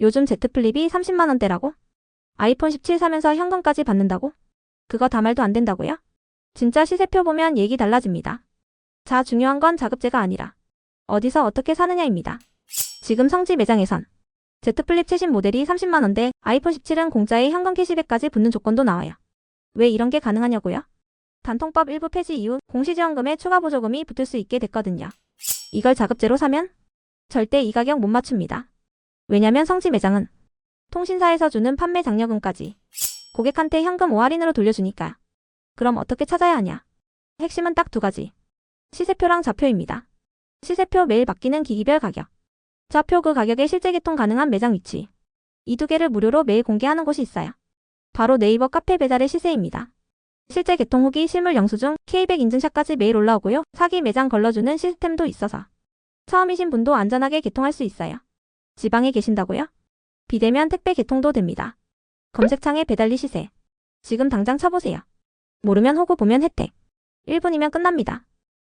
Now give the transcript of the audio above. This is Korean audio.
요즘 Z 플립이 30만원대라고? 아이폰 17 사면서 현금까지 받는다고? 그거 다 말도 안 된다고요? 진짜 시세표 보면 얘기 달라집니다. 자, 중요한 건 자급제가 아니라 어디서 어떻게 사느냐입니다. 지금 성지 매장에선 Z 플립 최신 모델이 30만원대, 아이폰 17은 공짜에 현금 캐시백까지 붙는 조건도 나와요. 왜 이런 게 가능하냐고요? 단통법 일부 폐지 이후 공시지원금에 추가 보조금이 붙을 수 있게 됐거든요. 이걸 자급제로 사면 절대 이 가격 못 맞춥니다. 왜냐면 성지 매장은 통신사에서 주는 판매 장려금까지 고객한테 현금 5할인으로 돌려주니까요. 그럼 어떻게 찾아야 하냐? 핵심은 딱 두 가지. 시세표랑 좌표입니다. 시세표 매일 바뀌는 기기별 가격. 좌표 그 가격에 실제 개통 가능한 매장 위치. 이 두 개를 무료로 매일 공개하는 곳이 있어요. 바로 네이버 카페 배달의 시세입니다. 실제 개통 후기 실물 영수증, K100 인증샷까지 매일 올라오고요. 사기 매장 걸러주는 시스템도 있어서 처음이신 분도 안전하게 개통할 수 있어요. 지방에 계신다고요? 비대면 택배 개통도 됩니다. 검색창에 배달리 시세. 지금 당장 쳐보세요. 모르면 호구 보면 혜택. 1분이면 끝납니다.